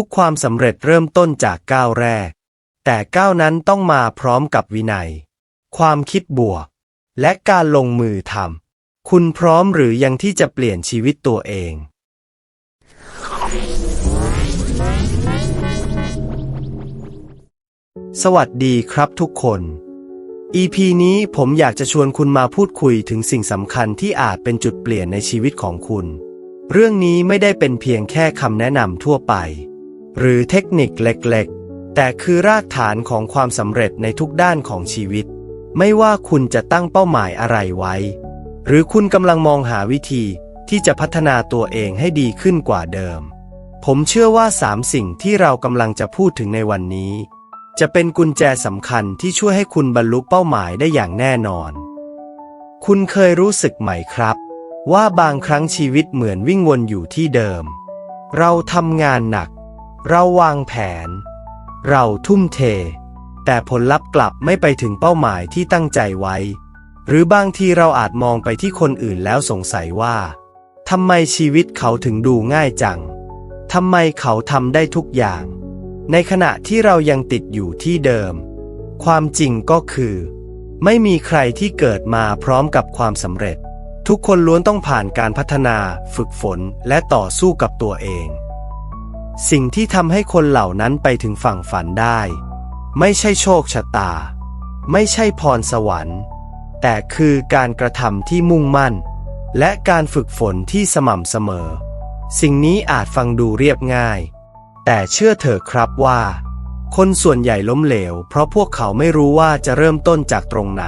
ทุกความสำเร็จเริ่มต้นจากก้าวแรก แต่ก้าวนั้นต้องมาพร้อมกับวินัย ความคิดบวก และการลงมือทำคุณพร้อมหรือยังที่จะเปลี่ยนชีวิตตัวเอง สวัสดีครับทุกคน EP นี้ผมอยากจะชวนคุณมาพูดคุยถึงสิ่งสำคัญที่อาจเป็นจุดเปลี่ยนในชีวิตของคุณ เรื่องนี้ไม่ได้เป็นเพียงแค่คำแนะนำทั่วไป หรือเทคนิคเล็กๆ แต่คือรากฐานของความสำเร็จในทุกด้านของชีวิต ไม่ว่าคุณจะตั้งเป้าหมายอะไรไว้ หรือคุณกำลังมองหาวิธีที่จะพัฒนาตัวเองให้ดีขึ้นกว่าเดิม ผมเชื่อว่าสามสิ่งที่เรากำลังจะพูดถึงในวันนี้ จะเป็นกุญแจสำคัญที่ช่วยให้คุณบรรลุเป้าหมายได้อย่างแน่นอน คุณเคยรู้สึกไหมครับ ว่าบางครั้งชีวิตเหมือนวิ่งวนอยู่ที่เดิม เราทำงานหนัก เราวางแผน เราทุ่มเท แต่ผลลัพธ์กลับไม่ไปถึงเป้าหมายที่ตั้งใจไว้ หรือบางทีเราอาจมองไปที่คนอื่นแล้วสงสัยว่าทำไมชีวิตเขาถึงดูง่ายจังทำไมเขาทำได้ทุกอย่าง ในขณะที่เรายังติดอยู่ที่เดิม ความจริงก็คือ ไม่มีใครที่เกิดมาพร้อมกับความสำเร็จ ทุกคนล้วนต้องผ่านการพัฒนา ฝึกฝน และต่อสู้กับตัวเอง สิ่งที่ทำให้คนเหล่านั้นไปถึงฝั่งฝันได้ ไม่ใช่โชคชะตา ไม่ใช่พรสวรรค์ แต่คือการกระทำที่มุ่งมั่น และการฝึกฝนที่สม่ำเสมอ สิ่งนี้อาจฟังดูเรียบง่าย แต่เชื่อเถอะครับว่า คนส่วนใหญ่ล้มเหลว เพราะพวกเขาไม่รู้ว่าจะเริ่มต้นจากตรงไหน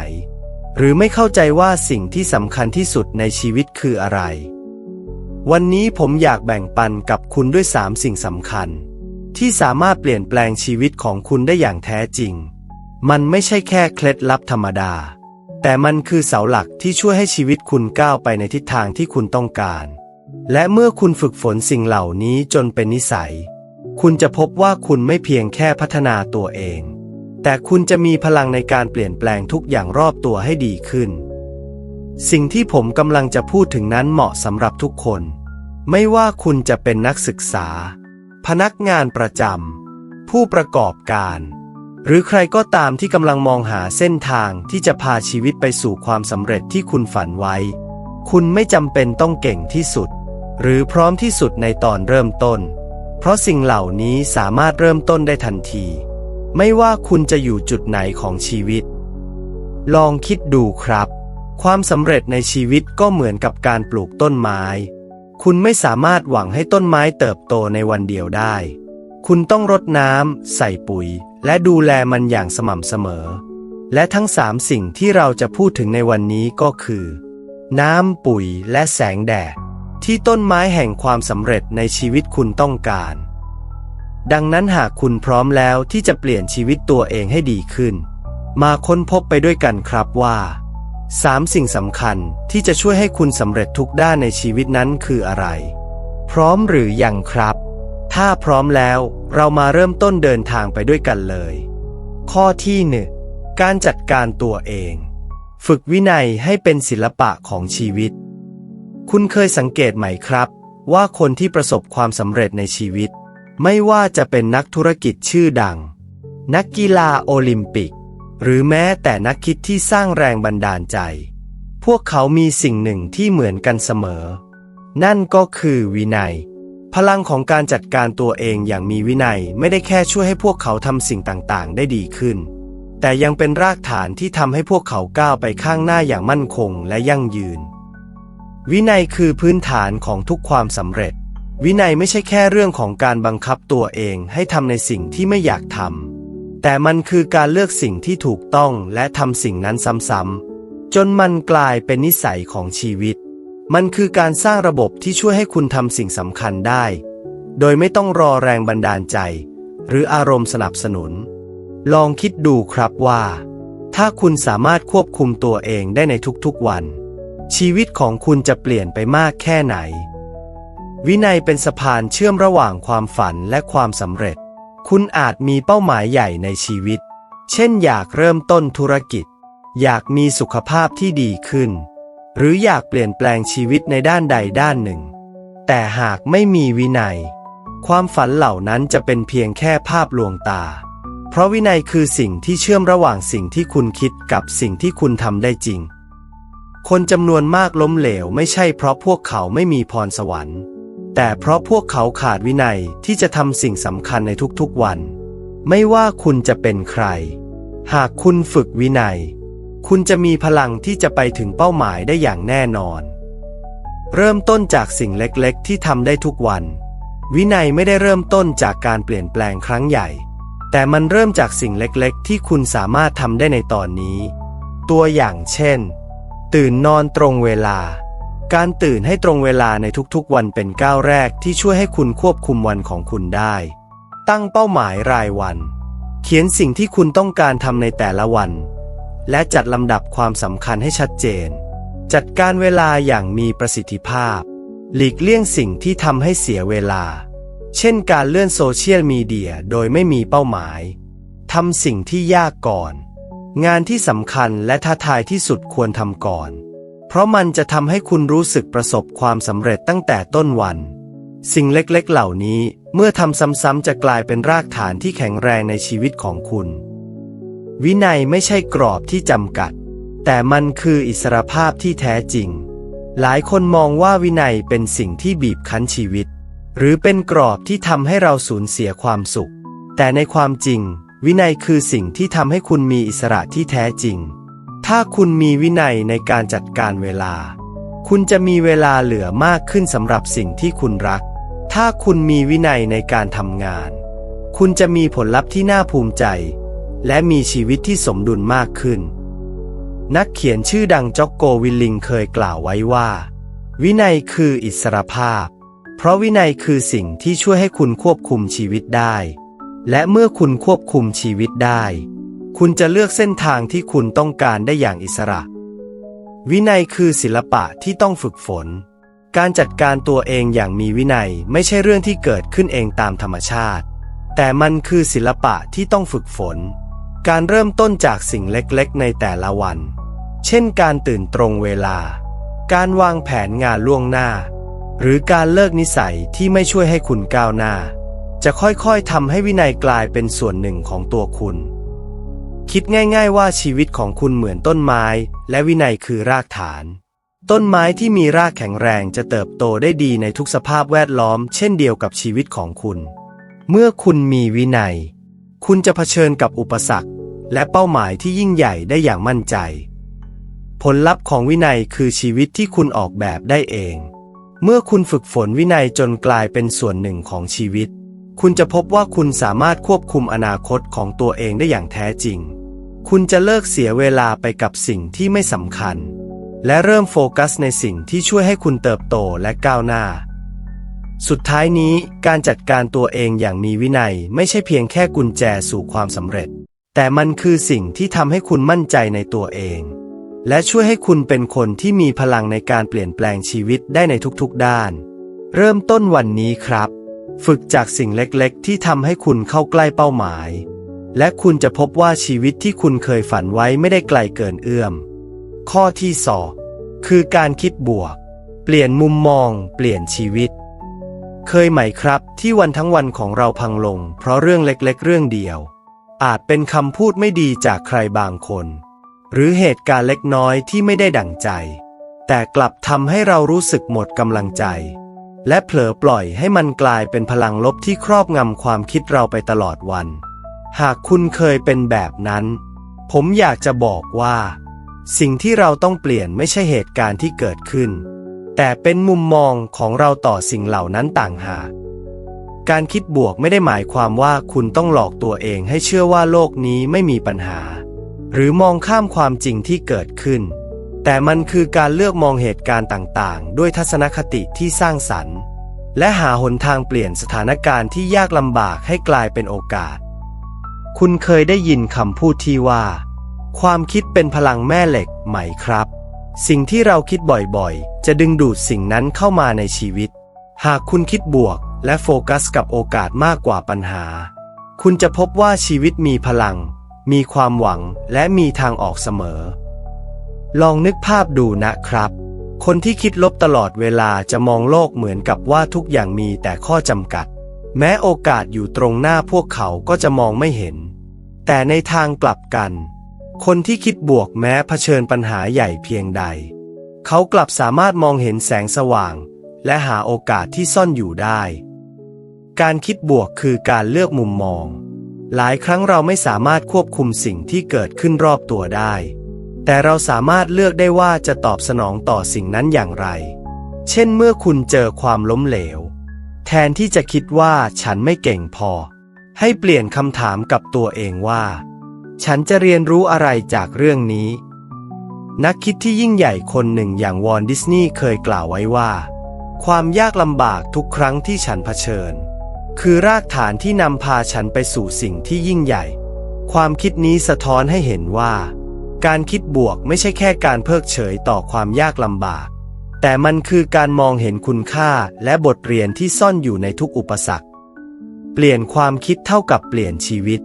หรือไม่เข้าใจว่าสิ่งที่สำคัญที่สุดในชีวิตคืออะไร วันนี้ผมอยากแบ่งปันกับคุณด้วยสามสิ่งสำคัญ ที่สามารถเปลี่ยนแปลงชีวิตของคุณได้อย่างแท้จริง มันไม่ใช่แค่เคล็ดลับธรรมดา แต่มันคือเสาหลักที่ช่วยให้ชีวิตคุณก้าวไปในทิศทางที่คุณต้องการ และเมื่อคุณฝึกฝนสิ่งเหล่านี้จนเป็นนิสัย คุณจะพบว่าคุณไม่เพียงแค่พัฒนาตัวเอง แต่คุณจะมีพลังในการเปลี่ยนแปลงทุกอย่างรอบตัวให้ดีขึ้น สิ่งที่ผมกำลังจะพูดถึงนั้นเหมาะสำหรับทุกคน ไม่ว่าคุณจะเป็นนักศึกษา พนักงานประจำผู้ประกอบการ หรือใครก็ตามที่กำลังมองหาเส้นทางที่จะพาชีวิตไปสู่ความสำเร็จที่คุณฝันไว้ คุณไม่จำเป็นต้องเก่งที่สุด หรือพร้อมที่สุดในตอนเริ่มต้น เพราะสิ่งเหล่านี้สามารถเริ่มต้นได้ทันที ไม่ว่าคุณจะอยู่จุดไหนของชีวิต ลองคิดดูครับ ความสำเร็จในชีวิตก็เหมือนกับการปลูกต้นไม้ คุณไม่สามารถหวังให้ต้นไม้เติบโตในวันเดียวได้ คุณต้องรดน้ำใส่ปุ๋ย และดูแลมันอย่างสม่ำเสมอ และทั้งสามสิ่งที่เราจะพูดถึงในวันนี้ก็คือ น้ำปุ๋ยและแสงแดด ที่ต้นไม้แห่งความสำเร็จในชีวิตคุณต้องการ ดังนั้นหากคุณพร้อมแล้วที่จะเปลี่ยนชีวิตตัวเองให้ดีขึ้น มาค้นพบไปด้วยกันครับว่า สามสิ่งสำคัญที่จะช่วยให้คุณสำเร็จทุกด้านในชีวิตนั้นคืออะไร พร้อมหรือยังครับ ถ้าพร้อมแล้วเรามาเริ่มต้นเดินทางไปด้วยกันเลย ข้อที่หนึ่งการจัดการตัวเอง ฝึกวินัยให้เป็นศิลปะของชีวิต คุณเคยสังเกตไหมครับ ว่าคนที่ประสบความสำเร็จในชีวิต ไม่ว่าจะเป็นนักธุรกิจชื่อดัง นักกีฬาโอลิมปิก หรือแม้แต่นักคิดที่สร้างแรงบันดาลใจ พวกเขามีสิ่งหนึ่งที่เหมือนกันเสมอ นั่นก็คือวินัย พลังของการจัดการตัวเองอย่างมีวินัยไม่ได้แค่ช่วยให้พวกเขาทำสิ่งต่างๆ ได้ดีขึ้น แต่ยังเป็นรากฐานที่ทำให้พวกเขาก้าวไปข้างหน้าอย่างมั่นคงและยั่งยืน วินัยคือพื้นฐานของทุกความสำเร็จ วินัยไม่ใช่แค่เรื่องของการบังคับตัวเองให้ทำในสิ่งที่ไม่อยากทำ แต่มันคือการเลือกสิ่งที่ถูกต้องและทำสิ่งนั้นซ้ำๆจนมันกลายเป็นนิสัยของชีวิต มันคือการสร้างระบบที่ช่วยให้คุณทำสิ่งสำคัญได้ โดยไม่ต้องรอแรงบันดาลใจ หรืออารมณ์สนับสนุน ลองคิดดูครับว่า ถ้าคุณสามารถควบคุมตัวเองได้ในทุกๆวัน ชีวิตของคุณจะเปลี่ยนไปมากแค่ไหน วินัยเป็นสะพานเชื่อมระหว่างความฝันและความสำเร็จ คุณอาจมีเป้าหมายใหญ่ในชีวิต เช่นอยากเริ่มต้นธุรกิจ อยากมีสุขภาพที่ดีขึ้น หรืออยากเปลี่ยนแปลงชีวิตในด้านใดด้านหนึ่ง แต่หากไม่มีวินัย ความฝันเหล่านั้นจะเป็นเพียงแค่ภาพลวงตา เพราะวินัยคือสิ่งที่เชื่อมระหว่างสิ่งที่คุณคิดกับสิ่งที่คุณทำได้จริง คนจำนวนมากล้มเหลวไม่ใช่เพราะพวกเขาไม่มีพรสวรรค์ แต่เพราะพวกเขาขาดวินัยที่จะทำสิ่งสำคัญในทุกๆวัน ไม่ว่าคุณจะเป็นใคร หากคุณฝึกวินัย คุณจะมีพลังที่จะไปถึงเป้าหมายได้อย่างแน่นอน เริ่มต้นจากสิ่งเล็กๆ ที่ทำได้ทุกวัน วินัยไม่ได้เริ่มต้นจากการเปลี่ยนแปลงครั้งใหญ่ แต่มันเริ่มจากสิ่งเล็กๆ ที่คุณสามารถทำได้ในตอนนี้ ตัวอย่างเช่น ตื่นนอนตรงเวลา การตื่นให้ตรงเวลาในทุกๆ วันเป็นก้าวแรกที่ช่วยให้คุณควบคุมวันของคุณได้ ตั้งเป้าหมายรายวัน เขียนสิ่งที่คุณต้องการทำในแต่ละวัน และจัดลำดับความสำคัญให้ชัดเจน จัดการเวลาอย่างมีประสิทธิภาพ หลีกเลี่ยงสิ่งที่ทำให้เสียเวลา เช่นการเลื่อนโซเชียลมีเดียโดยไม่มีเป้าหมายทำสิ่งที่ยากก่อน งานที่สำคัญและท้าทายที่สุดควรทำก่อน เพราะมันจะทำให้คุณรู้สึกประสบความสำเร็จตั้งแต่ต้นวัน สิ่งเล็กๆเหล่านี้เมื่อทำซ้ำๆจะกลายเป็นรากฐานที่แข็งแรงในชีวิตของคุณ วินัยไม่ใช่กรอบที่จำกัด แต่มันคืออิสรภาพที่แท้จริง หลายคนมองว่าวินัยเป็นสิ่งที่บีบคั้นชีวิต หรือเป็นกรอบที่ทำให้เราสูญเสียความสุข แต่ในความจริง วินัยคือสิ่งที่ทำให้คุณมีอิสระที่แท้จริง ถ้าคุณมีวินัยในการจัดการเวลา คุณจะมีเวลาเหลือมากขึ้นสำหรับสิ่งที่คุณรัก ถ้าคุณมีวินัยในการทำงาน คุณจะมีผลลัพธ์ที่น่าภูมิใจ และมีชีวิตที่สมดุลมากขึ้น นักเขียนชื่อดังจ็อกโกวิลลิงเคยกล่าวไว้ว่า วินัยคืออิสรภาพ เพราะวินัยคือสิ่งที่ช่วยให้คุณควบคุมชีวิตได้ และเมื่อคุณควบคุมชีวิตได้ คุณจะเลือกเส้นทางที่คุณต้องการได้อย่างอิสระ วินัยคือศิลปะที่ต้องฝึกฝน การจัดการตัวเองอย่างมีวินัยไม่ใช่เรื่องที่เกิดขึ้นเองตามธรรมชาติ แต่มันคือศิลปะที่ต้องฝึกฝน การเริ่มต้นจากสิ่งเล็กๆ ในแต่ละวัน เช่นการตื่นตรงเวลา การวางแผนงานล่วงหน้า หรือการเลิกนิสัยที่ไม่ช่วยให้คุณก้าวหน้า จะค่อยๆทำให้วินัยกลายเป็นส่วนหนึ่งของตัวคุณ คิดง่ายๆว่าชีวิตของคุณเหมือนต้นไม้ และวินัยคือรากฐาน ต้นไม้ที่มีรากแข็งแรงจะเติบโตได้ดีในทุกสภาพแวดล้อม เช่นเดียวกับชีวิตของคุณ เมื่อคุณมีวินัย คุณจะเผชิญกับอุปสรรค และเป้าหมายที่ยิ่งใหญ่ได้อย่างมั่นใจ ผลลัพธ์ของวินัยคือชีวิตที่คุณออกแบบได้เอง เมื่อคุณฝึกฝนวินัยจนกลายเป็นส่วนหนึ่งของชีวิต คุณจะพบว่าคุณสามารถควบคุมอนาคตของตัวเองได้อย่างแท้จริง คุณจะเลิกเสียเวลาไปกับสิ่งที่ไม่สำคัญ และเริ่มโฟกัสในสิ่งที่ช่วยให้คุณเติบโตและก้าวหน้า สุดท้ายนี้การจัดการตัวเองอย่างมีวินัยไม่ใช่เพียงแค่กุญแจสู่ความสำเร็จ แต่มันคือสิ่งที่ทำให้คุณมั่นใจในตัวเอง และช่วยให้คุณเป็นคนที่มีพลังในการเปลี่ยนแปลงชีวิตได้ในทุกๆด้าน เริ่มต้นวันนี้ครับ ฝึกจากสิ่งเล็กๆ ที่ทำให้คุณเข้าใกล้เป้าหมาย และคุณจะพบว่าชีวิตที่คุณเคยฝันไว้ไม่ได้ไกลเกินเอื้อม ข้อที่สองคือการคิดบวก เปลี่ยนมุมมอง เปลี่ยนชีวิต เคยไหมครับที่วันทั้งวันของเราพังลง เพราะเรื่องเล็กๆ เรื่องเดียว อาจเป็นคำพูดไม่ดีจากใครบางคน หรือเหตุการณ์เล็กน้อยที่ไม่ได้ดั่งใจ แต่กลับทำให้เรารู้สึกหมดกำลังใจ และเผลอปล่อยให้มันกลายเป็นพลังลบที่ครอบงำความคิดเราไปตลอดวัน หากคุณเคยเป็นแบบนั้น ผมอยากจะบอกว่า สิ่งที่เราต้องเปลี่ยนไม่ใช่เหตุการณ์ที่เกิดขึ้น แต่เป็นมุมมองของเราต่อสิ่งเหล่านั้นต่างหากการคิดบวกไม่ได้หมายความว่าคุณต้องหลอกตัวเองให้เชื่อว่าโลกนี้ไม่มีปัญหา หรือมองข้ามความจริงที่เกิดขึ้น แต่มันคือการเลือกมองเหตุการณ์ต่างๆ ด้วยทัศนคติที่สร้างสรรค์ และหาหนทางเปลี่ยนสถานการณ์ที่ยากลำบากให้กลายเป็นโอกาส คุณเคยได้ยินคำพูดที่ว่า ความคิดเป็นพลังแม่เหล็กไหมครับ สิ่งที่เราคิดบ่อยๆ จะดึงดูดสิ่งนั้นเข้ามาในชีวิต หากคุณคิดบวก และโฟกัสกับโอกาสมากกว่าปัญหา คุณจะพบว่าชีวิตมีพลัง มีความหวังและมีทางออกเสมอ ลองนึกภาพดูนะครับ คนที่คิดลบตลอดเวลาจะมองโลกเหมือนกับว่าทุกอย่างมีแต่ข้อจำกัด แม้โอกาสอยู่ตรงหน้าพวกเขาก็จะมองไม่เห็น แต่ในทางกลับกัน คนที่คิดบวกแม้เผชิญปัญหาใหญ่เพียงใด เขากลับสามารถมองเห็นแสงสว่าง และหาโอกาสที่ซ่อนอยู่ได้ การคิดบวกคือการเลือกมุมมอง หลายครั้งเราไม่สามารถควบคุมสิ่งที่เกิดขึ้นรอบตัวได้ แต่เราสามารถเลือกได้ว่าจะตอบสนองต่อสิ่งนั้นอย่างไร เช่นเมื่อคุณเจอความล้มเหลว แทนที่จะคิดว่าฉันไม่เก่งพอ ให้เปลี่ยนคำถามกับตัวเองว่า ฉันจะเรียนรู้อะไรจากเรื่องนี้ นักคิดที่ยิ่งใหญ่คนหนึ่งอย่างวอลดิสนีย์เคยกล่าวไว้ว่า ความยากลำบากทุกครั้งที่ฉันเผชิญ คือรากฐานที่นำพาฉันไปสู่สิ่งที่ยิ่งใหญ่ ความคิดนี้สะท้อนให้เห็นว่า การคิดบวกไม่ใช่แค่การเพิกเฉยต่อความยากลำบาก แต่มันคือการมองเห็นคุณค่าและบทเรียนที่ซ่อนอยู่ในทุกอุปสรรค เปลี่ยนความคิดเท่ากับเปลี่ยนชีวิต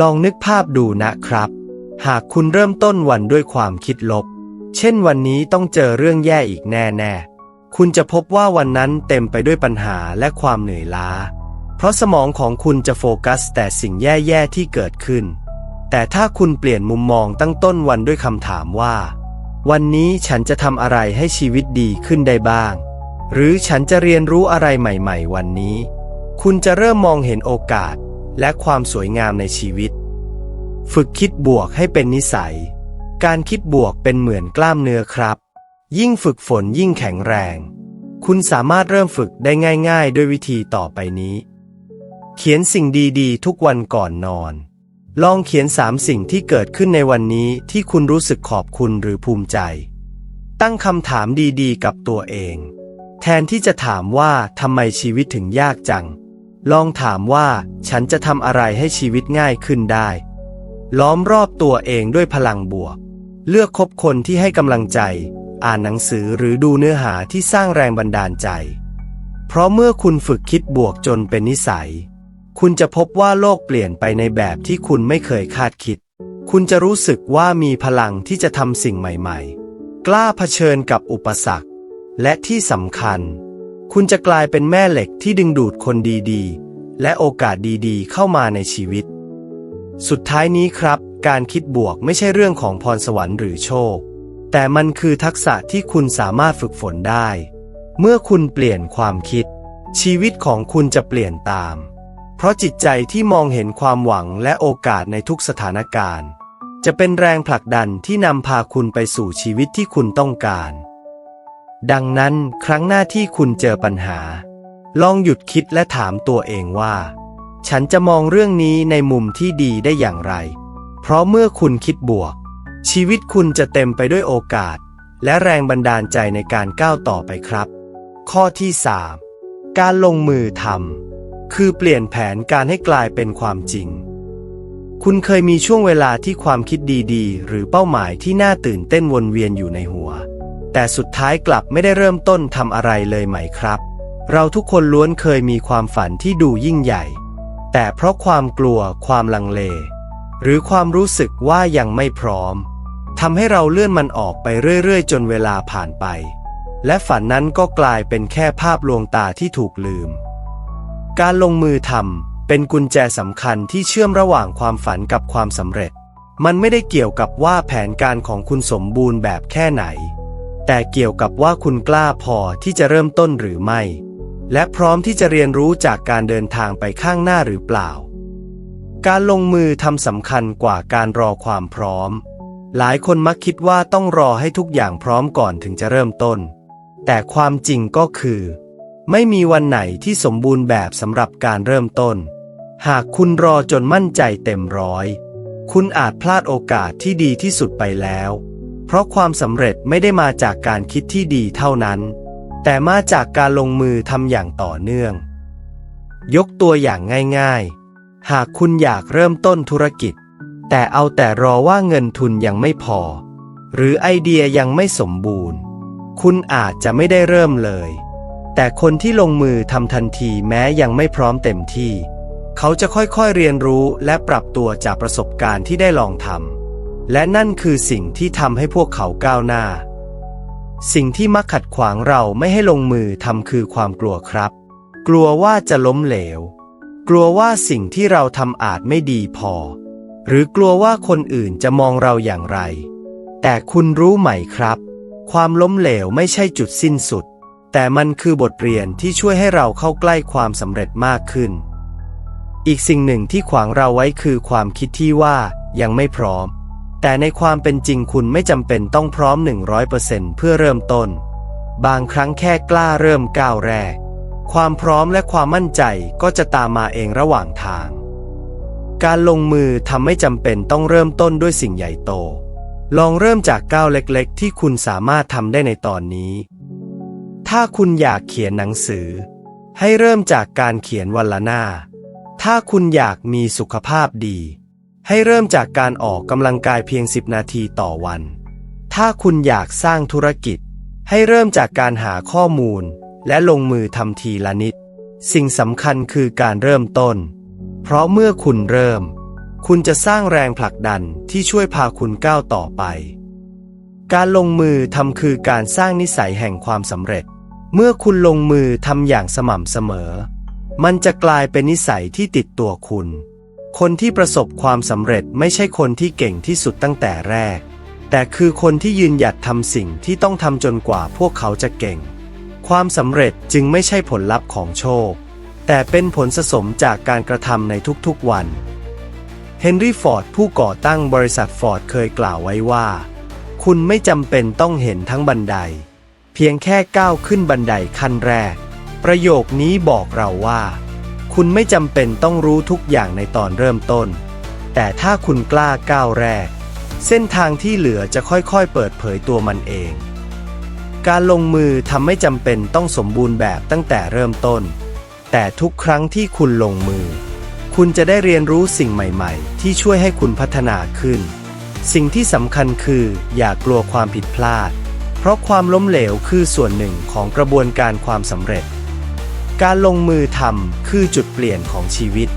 ลองนึกภาพดูนะครับ หากคุณเริ่มต้นวันด้วยความคิดลบ เช่นวันนี้ต้องเจอเรื่องแย่อีกแน่ๆ คุณจะพบว่าวันนั้นเต็มไปด้วยปัญหาและความเหนื่อยล้า เพราะสมองของคุณจะโฟกัสแต่สิ่งแย่ๆที่เกิดขึ้น แต่ถ้าคุณเปลี่ยนมุมมองตั้งต้นวันด้วยคำถามว่า วันนี้ฉันจะทำอะไรให้ชีวิตดีขึ้นได้บ้าง หรือฉันจะเรียนรู้อะไรใหม่ ๆ วันนี้ คุณจะเริ่มมองเห็นโอกาสและความสวยงามในชีวิต ฝึกคิดบวกให้เป็นนิสัย การคิดบวกเป็นเหมือนกล้ามเนื้อครับ ยิ่งฝึกฝนยิ่งแข็งแรง คุณสามารถเริ่มฝึกได้ง่าย ๆ ด้วยวิธีต่อไปนี้ เขียนสิ่งดีๆ ทุกวันก่อนนอน ลองเขียนสามสิ่งที่เกิดขึ้นในวันนี้ที่คุณรู้สึกขอบคุณหรือภูมิใจ ตั้งคำถามดีๆ กับตัวเอง แทนที่จะถามว่าทำไมชีวิตถึงยากจัง ลองถามว่าฉันจะทำอะไรให้ชีวิตง่ายขึ้นได้ ล้อมรอบตัวเองด้วยพลังบวก เลือกคบคนที่ให้กำลังใจ อ่านหนังสือหรือดูเนื้อหาที่สร้างแรงบันดาลใจ เพราะเมื่อคุณฝึกคิดบวกจนเป็นนิสัย คุณจะพบว่าโลกเปลี่ยนไปในแบบที่คุณไม่เคยคาดคิด คุณจะรู้สึกว่ามีพลังที่จะทำสิ่งใหม่ๆ กล้าเผชิญกับอุปสรรค และที่สำคัญ คุณจะกลายเป็นแม่เหล็กที่ดึงดูดคนดีๆ และโอกาสดีๆ เข้ามาในชีวิต สุดท้ายนี้ครับ การคิดบวกไม่ใช่เรื่องของพรสวรรค์หรือโชค แต่มันคือทักษะที่คุณสามารถฝึกฝนได้ เมื่อคุณเปลี่ยนความคิด ชีวิตของคุณจะเปลี่ยนตาม เพราะจิตใจที่มองเห็นความหวังและโอกาสในทุกสถานการณ์ จะเป็นแรงผลักดันที่นำพาคุณไปสู่ชีวิตที่คุณต้องการ ดังนั้นครั้งหน้าที่คุณเจอปัญหา ลองหยุดคิดและถามตัวเองว่า ฉันจะมองเรื่องนี้ในมุมที่ดีได้อย่างไร เพราะเมื่อคุณคิดบวก ชีวิตคุณจะเต็มไปด้วยโอกาส และแรงบันดาลใจในการก้าวต่อไปครับ ข้อที่ 3 การลงมือทำ คือเปลี่ยนแผนการให้กลายเป็นความจริง คุณเคยมีช่วงเวลาที่ความคิดดีๆ หรือเป้าหมายที่น่าตื่นเต้นวนเวียนอยู่ในหัว แต่สุดท้ายกลับไม่ได้เริ่มต้นทำอะไรเลยไหมครับ เราทุกคนล้วนเคยมีความฝันที่ดูยิ่งใหญ่ แต่เพราะความกลัว ความลังเล หรือความรู้สึกว่ายังไม่พร้อมทำให้เราเลื่อนมันออกไปเรื่อยๆ จนเวลาผ่านไป และฝันนั้นก็กลายเป็นแค่ภาพลวงตาที่ถูกลืม การลงมือทำเป็นกุญแจสำคัญที่เชื่อมระหว่างความฝันกับความสำเร็จ มันไม่ได้เกี่ยวกับว่าแผนการของคุณสมบูรณ์แบบแค่ไหน แต่เกี่ยวกับว่าคุณกล้าพอที่จะเริ่มต้นหรือไม่ และพร้อมที่จะเรียนรู้จากการเดินทางไปข้างหน้าหรือเปล่า การลงมือทำสำคัญกว่าการรอความพร้อม หลายคนมักคิดว่าต้องรอให้ทุกอย่างพร้อมก่อนถึงจะเริ่มต้น แต่ความจริงก็คือ ไม่มีวันไหนที่สมบูรณ์แบบสำหรับการเริ่มต้น หากคุณรอจนมั่นใจเต็มร้อย คุณอาจพลาดโอกาสที่ดีที่สุดไปแล้ว เพราะความสำเร็จไม่ได้มาจากการคิดที่ดีเท่านั้น แต่มาจากการลงมือทำอย่างต่อเนื่อง ยกตัวอย่างง่ายๆ หากคุณอยากเริ่มต้นธุรกิจ แต่เอาแต่รอว่าเงินทุนยังไม่พอ หรือไอเดียยังไม่สมบูรณ์ คุณอาจจะไม่ได้เริ่มเลย แต่คนที่ลงมือทำทันทีแม้ยังไม่พร้อมเต็มที่ เขาจะค่อยๆเรียนรู้และปรับตัวจากประสบการณ์ที่ได้ลองทำและนั่นคือสิ่งที่ทำให้พวกเขาก้าวหน้า สิ่งที่มักขัดขวางเราไม่ให้ลงมือทำคือความกลัวครับ กลัวว่าจะล้มเหลว กลัวว่าสิ่งที่เราทำอาจไม่ดีพอ หรือกลัวว่าคนอื่นจะมองเราอย่างไร แต่คุณรู้ไหมครับ ความล้มเหลวไม่ใช่จุดสิ้นสุด แต่มันคือบทเรียนที่ช่วยให้เราเข้าใกล้ความสำเร็จมากขึ้น อีกสิ่งหนึ่งที่ขวางเราไว้คือความคิดที่ว่ายังไม่พร้อม แต่ในความเป็นจริงคุณไม่จำเป็นต้องพร้อม 100%เพื่อเริ่มต้น บางครั้งแค่กล้าเริ่มก้าวแรก ความพร้อมและความมั่นใจก็จะตามมาเองระหว่างทาง การลงมือทำไม่จำเป็นต้องเริ่มต้นด้วยสิ่งใหญ่โต ลองเริ่มจากก้าวเล็กๆ ที่คุณสามารถทำได้ในตอนนี้ ถ้าคุณอยากเขียนหนังสือ ให้เริ่มจากการเขียนวันละหน้า ถ้าคุณอยากมีสุขภาพดี ให้เริ่มจากการออกกำลังกายเพียง 10 นาทีต่อวัน ถ้าคุณอยากสร้างธุรกิจ ให้เริ่มจากการหาข้อมูล และลงมือทำทีละนิด สิ่งสำคัญคือการเริ่มต้น เพราะเมื่อคุณเริ่ม คุณจะสร้างแรงผลักดันที่ช่วยพาคุณก้าวต่อไป การลงมือทำคือการสร้างนิสัยแห่งความสำเร็จ เมื่อคุณลงมือทำอย่างสม่ำเสมอ มันจะกลายเป็นนิสัยที่ติดตัวคุณ คนที่ประสบความสำเร็จไม่ใช่คนที่เก่งที่สุดตั้งแต่แรก แต่คือคนที่ยืนหยัดทำสิ่งที่ต้องทำจนกว่าพวกเขาจะเก่ง ความสำเร็จจึงไม่ใช่ผลลัพธ์ของโชค แต่เป็นผลสะสมจากการกระทำในทุกๆวัน เฮนรี่ฟอร์ดผู้ก่อตั้งบริษัทฟอร์ดเคยกล่าวไว้ว่า คุณไม่จำเป็นต้องเห็นทั้งบันได พียงแค่ก้าวขึ้นบันไดขั้นแรก ประโยคนี้บอกเราว่า คุณไม่จำเป็นต้องรู้ทุกอย่างในตอนเริ่มต้น แต่ถ้าคุณกล้าก้าวแรก เส้นทางที่เหลือจะค่อยๆ เปิดเผยตัวมันเอง การลงมือทำไม่จำเป็นต้องสมบูรณ์แบบตั้งแต่เริ่มต้น แต่ทุกครั้งที่คุณลงมือ คุณจะได้เรียนรู้สิ่งใหม่ๆ ที่ช่วยให้คุณพัฒนาขึ้น สิ่งที่สำคัญคืออย่ากลัวความผิดพลาด เพราะความล้มเหลวคือส่วนหนึ่งของกระบวนการความสำเร็จ การลงมือทำคือจุดเปลี่ยนของชีวิต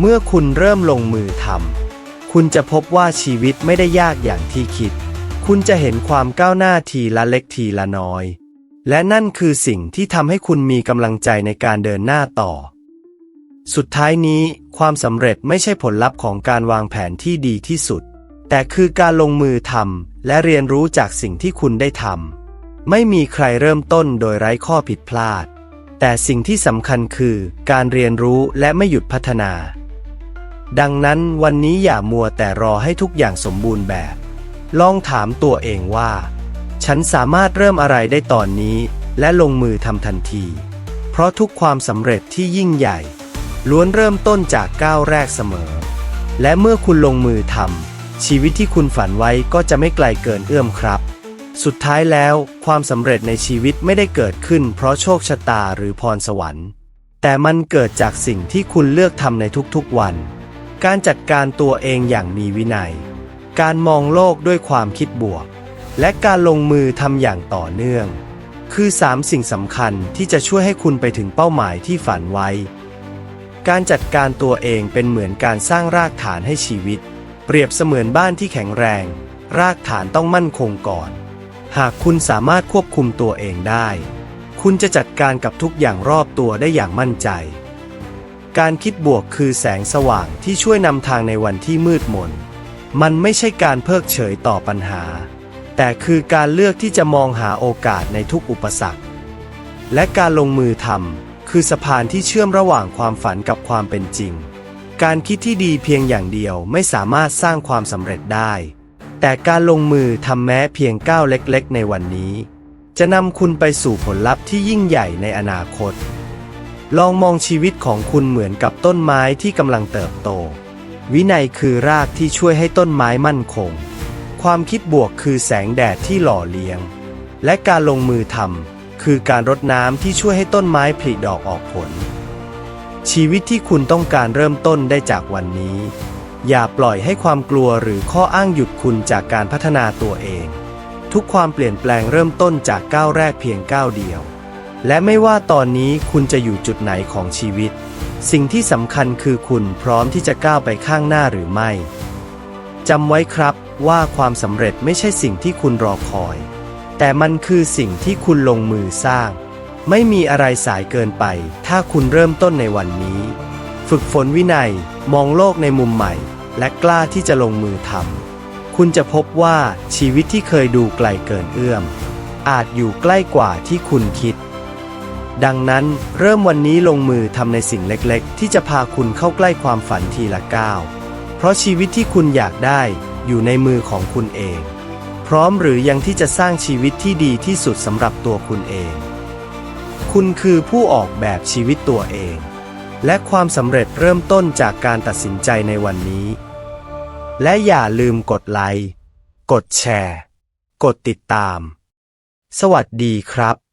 เมื่อคุณเริ่มลงมือทำคุณจะพบว่าชีวิตไม่ได้ยากอย่างที่คิด คุณจะเห็นความก้าวหน้าทีละเล็กทีละน้อย และนั่นคือสิ่งที่ทำให้คุณมีกำลังใจในการเดินหน้าต่อ สุดท้ายนี้ ความสำเร็จไม่ใช่ผลลัพธ์ของการวางแผนที่ดีที่สุด แต่คือการลงมือทำ และเรียนรู้จากสิ่งที่คุณได้ทำไม่มีใครเริ่มต้นโดยไร้ข้อผิดพลาด แต่สิ่งที่สำคัญคือการเรียนรู้และไม่หยุดพัฒนา ดังนั้นวันนี้อย่ามัวแต่รอให้ทุกอย่างสมบูรณ์แบบ ลองถามตัวเองว่า ฉันสามารถเริ่มอะไรได้ตอนนี้ และลงมือทำทันที เพราะทุกความสำเร็จที่ยิ่งใหญ่ ล้วนเริ่มต้นจากก้าวแรกเสมอ และเมื่อคุณลงมือทำ ชีวิตที่คุณฝันไว้ก็จะไม่ไกลเกินเอื้อมครับ สุดท้ายแล้ว ความสำเร็จในชีวิตไม่ได้เกิดขึ้น เพราะโชคชะตาหรือพรสวรรค์ แต่มันเกิดจากสิ่งที่คุณเลือกทำในทุกๆวัน การจัดการตัวเองอย่างมีวินัย การมองโลกด้วยความคิดบวก และการลงมือทำอย่างต่อเนื่อง คือสามสิ่งสำคัญที่จะช่วยให้คุณไปถึงเป้าหมายที่ฝันไว้ การจัดการตัวเองเป็นเหมือนการสร้างรากฐานให้ชีวิต เปรียบเสมือนบ้านที่แข็งแรง รากฐานต้องมั่นคงก่อน หากคุณสามารถควบคุมตัวเองได้ คุณจะจัดการกับทุกอย่างรอบตัวได้อย่างมั่นใจ การคิดบวกคือแสงสว่างที่ช่วยนำทางในวันที่มืดมน มันไม่ใช่การเพิกเฉยต่อปัญหา แต่คือการเลือกที่จะมองหาโอกาสในทุกอุปสรรค และการลงมือทำคือสะพานที่เชื่อมระหว่างความฝันกับความเป็นจริง การคิดที่ดีเพียงอย่างเดียวไม่สามารถสร้างความสำเร็จได้ แต่การลงมือทำแม้เพียงก้าวเล็กๆ ในวันนี้ จะนำคุณไปสู่ผลลัพธ์ที่ยิ่งใหญ่ในอนาคต ลองมองชีวิตของคุณเหมือนกับต้นไม้ที่กำลังเติบโต วินัยคือรากที่ช่วยให้ต้นไม้มั่นคง ความคิดบวกคือแสงแดดที่หล่อเลี้ยง และการลงมือทำคือการรดน้ำที่ช่วยให้ต้นไม้ผลิดอกออกผล ชีวิตที่คุณต้องการเริ่มต้นได้จากวันนี้ อย่าปล่อยให้ความกลัวหรือข้ออ้างหยุดคุณจากการพัฒนาตัวเอง ทุกความเปลี่ยนแปลงเริ่มต้นจากก้าวแรกเพียงก้าวเดียว และไม่ว่าตอนนี้คุณจะอยู่จุดไหนของชีวิต สิ่งที่สำคัญคือคุณพร้อมที่จะก้าวไปข้างหน้าหรือไม่จำไว้ครับว่าความสำเร็จไม่ใช่สิ่งที่คุณรอคอย แต่มันคือสิ่งที่คุณลงมือสร้าง ไม่มีอะไรสายเกินไป ถ้าคุณเริ่มต้นในวันนี้ ฝึกฝนวินัย มองโลกในมุมใหม่ และกล้าที่จะลงมือทำ คุณจะพบว่าชีวิตที่เคยดูไกลเกินเอื้อม อาจอยู่ใกล้กว่าที่คุณคิด ดังนั้นเริ่มวันนี้ลงมือทำในสิ่งเล็กๆ ที่จะพาคุณเข้าใกล้ความฝันทีละก้าว เพราะชีวิตที่คุณอยากได้อยู่ในมือของคุณเอง พร้อมหรือยังที่จะสร้างชีวิตที่ดีที่สุดสำหรับตัวคุณเอง คุณคือผู้ออกแบบชีวิตตัวเอง และความสำเร็จเริ่มต้นจากการตัดสินใจในวันนี้ และอย่าลืมกดไลค์ กดแชร์ กดติดตาม สวัสดีครับ